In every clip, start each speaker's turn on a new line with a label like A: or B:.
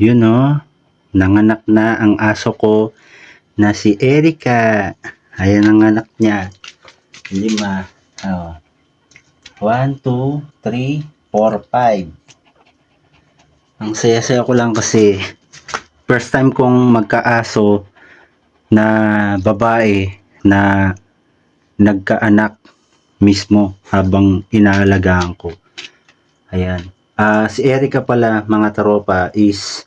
A: Yun oh, nanganak na ang aso ko na si Erika. Ayan ang anak niya. Lima. Oh. One, two, three, four, five. Ang saya-saya ko lang kasi first time kong magkaaso na babae na nagkaanak mismo habang inaalagaan ko. Ayan. Ah, si Erika pala, mga taropa, is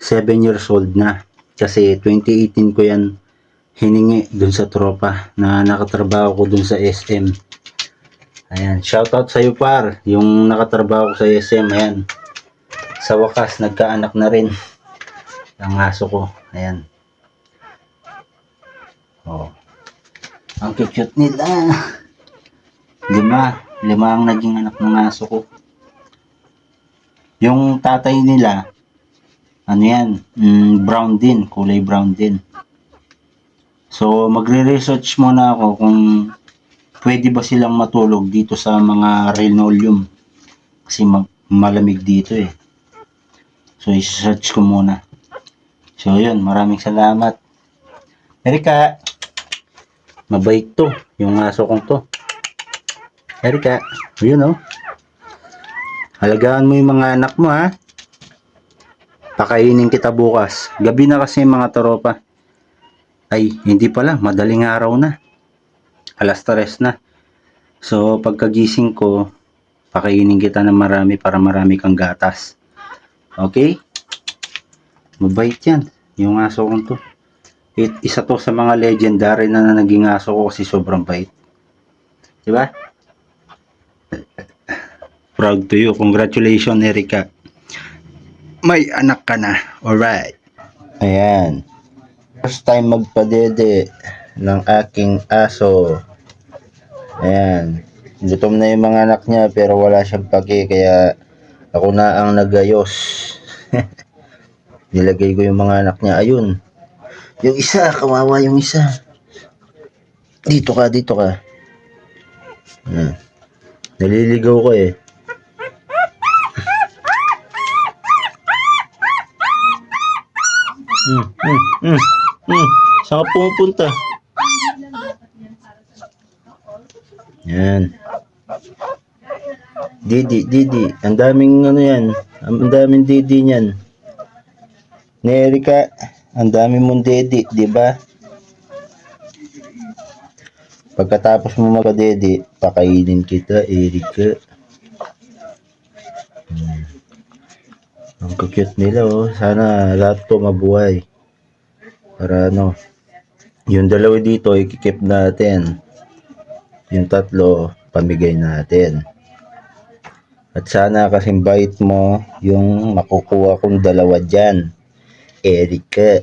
A: 7 years old na. Kasi 2018 ko yan hiningi dun sa tropa na nakatrabaho ko dun sa SM. Ayan. Shoutout sa iyo par. Yung nakatrabaho ko sa SM. Ayan. Sa wakas, nagkaanak na rin ang aso ko. Ayan. Oh. Ang cute nila. Lima. Lima ang naging anak ng aso ko. Yung tatay nila, ano yan, mm, brown din, kulay brown din. So, magre-research muna ako kung pwede ba silang matulog dito sa mga linoleum. Kasi ma- malamig dito eh. So, i-search ko muna. So, yun, maraming salamat. Erika, mabait to, yung aso kong to. Erika, yun oh. Halagaan mo yung mga anak mo ha. Pakainin kita bukas. Gabi na kasi mga taropa. Ay, hindi pala. Madaling araw na. Alas tres na. So, pagkagising ko, pakainin kita ng marami para marami kang gatas. Okay? Mabait yan. Yung aso kong to. It, isa to sa mga legendary na naging aso ko kasi sobrang bait. Diba? Proud to you. Congratulations, Erika. May anak ka na. Alright. Ayan. First time magpadede ng aking aso. Ayan. Gutom na yung mga anak niya pero wala siyang pake kaya ako na ang nagayos. Nilagay ko yung mga anak niya. Ayun. Yung isa, kawawa yung isa. Dito ka, dito ka. Hmm. Naliligaw ko eh. Mm, mm, mm, mm. Saan ka pumupunta? Yan. Didi, Didi. Ang daming ano yan. Ang daming Didi niyan. Ni Erika, ang dami mong Didi, di ba? Pagkatapos mo magka-Didi, pakainin kita, Erika. Ang nila oh. Sana lahat to mabuhay. Para ano, yung dalawa dito ikikip natin. Yung tatlo, pamigay natin. At sana kasing bait mo yung makukuha kong dalawa dyan. Erika.